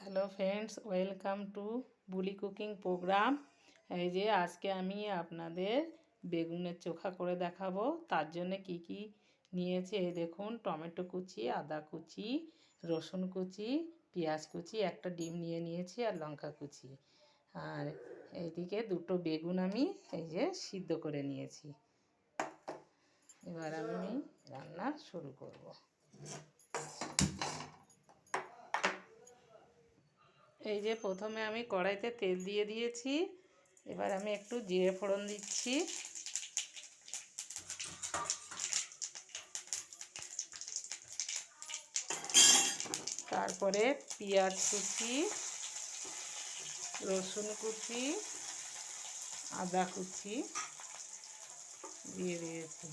Hello friends, welcome to বুলি cooking program. এই যে আজকে আমি আপনাদের বেগুনের চোখা করে দেখাবো, তার জন্য কি কি নিয়েছি? এই দেখুন, টমেটো কুচি, আদা কুচি, রসুন কুচি, পেঁয়াজ কুচি, একটা ডিম নিয়ে নিয়েছি আর লঙ্কা কুচি। আর এইদিকে দুটো বেগুন আমি এই যে সিদ্ধ করে নিয়েছি। এবার আমি রান্না শুরু করব। এই যে প্রথমে আমি কড়াইতে তেল দিয়ে দিয়েছি, এবার আমি একটু জিরে ফোড়ন দিচ্ছি। তারপরে পেঁয়াজ কুচি, রসুন কুচি, আদা কুচি দিয়ে দিয়েছি।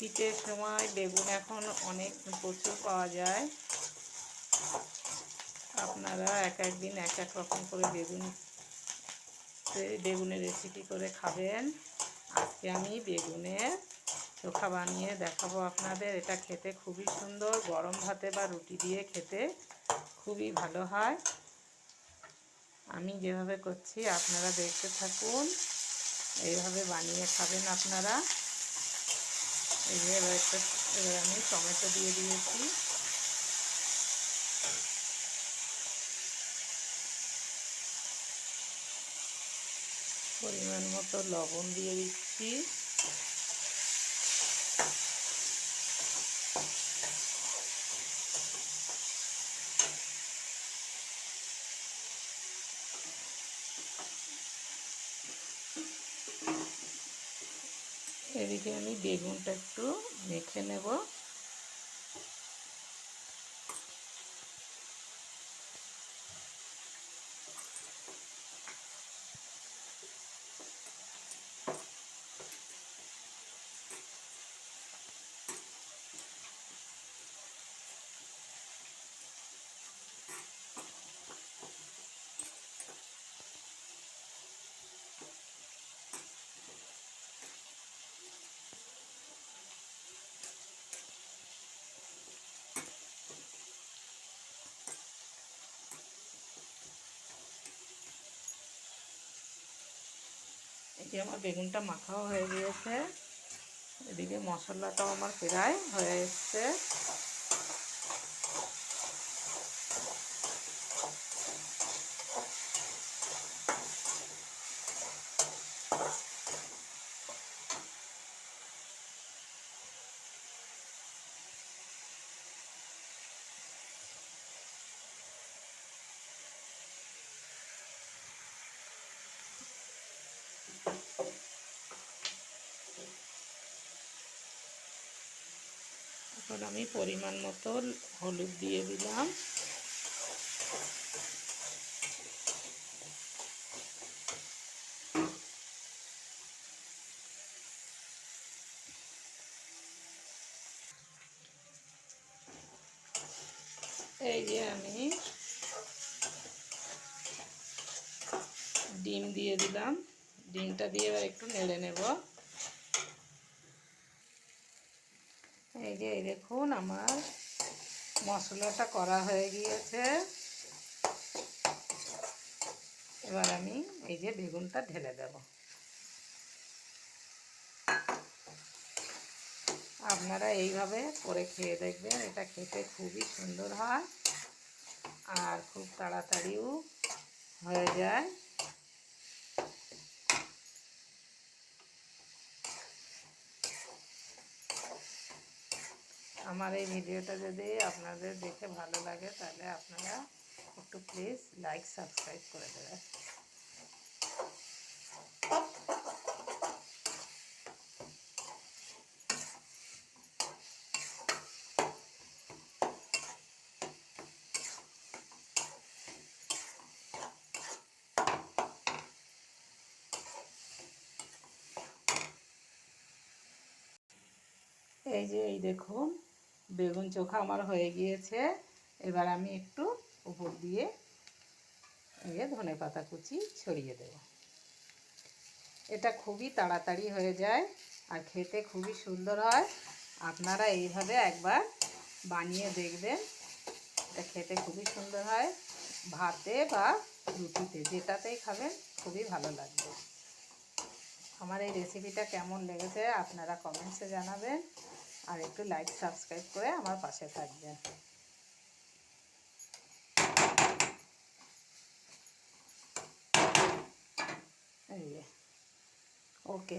শীতের সময় বেগুন এখন অনেক প্রচুর পাওয়া যায়। আপনারা এক এক দিন এক এক রকম করে বেগুন বেগুনের রেসিপি করে খাবেন। আজকে আমি বেগুনের চোখা বানিয়ে দেখাবো আপনাদের। এটা খেতে খুবই সুন্দর, গরম ভাতে বা রুটি দিয়ে খেতে খুবই ভালো হয়। আমি যেভাবে করছি, আপনারা দেখতে থাকুন। এইভাবে বানিয়ে খাবেন আপনারা। এই যে এবার একটা এবার আমি টমেটো দিয়ে দিয়েছি। পরিমাণ মতো লবণ দিয়ে দিচ্ছি। এদিকে আমি বেগুনটা একটু মেখে নেব। আমার বেগুনটা মাখাও হয়ে গিয়েছে। এদিকে মশলাটাও আমার প্রায় হয়ে এসছে। এখন আমি পরিমাণ মতো হলুদ দিয়ে দিলাম। এই যে আমি ডিম দিয়ে দিলাম। ডিমটা দিয়ে এবার একটু নেড়ে নেব। এই যে দেখুন আমার মশলাটা করা হয়ে গিয়েছে। এবার আমি এই যে বেগুনটা ঢেলে দেব। আপনারা এইভাবে করে খেয়ে দেখবেন, এটা খেতে খুবই সুন্দর হয় আর খুব তাড়াতাড়িও হয়ে যায়। আমার এই ভিডিওটা যদি আপনাদের দেখে ভালো লাগে, তাহলে আপনারা একটু প্লিজ লাইক সাবস্ক্রাইব করে দেবেন। এই যে, এই দেখুন। বেগুন চোখা আমার হয়ে গিয়েছে। এবার আমি একটু উপর দিয়ে এই ধনে পাতা কুচি ছড়িয়ে দেব। এটা খুবই তাড়াতাড়ি হয়ে যায় আর খেতে খুবই সুন্দর হয়। আপনারা এইভাবে একবার বানিয়ে দেখবেন। এটা খেতে খুবই সুন্দর হয়। ভাতে বা রুটিতে যেটাতেই খাবেন খুবই ভালো লাগবে। আমার এই রেসিপিটা কেমন লেগেছে আপনারা কমেন্টসে জানাবেন। আর একটু লাইক সাবস্ক্রাইব করে আমার পাশে থাকবেন। ওকে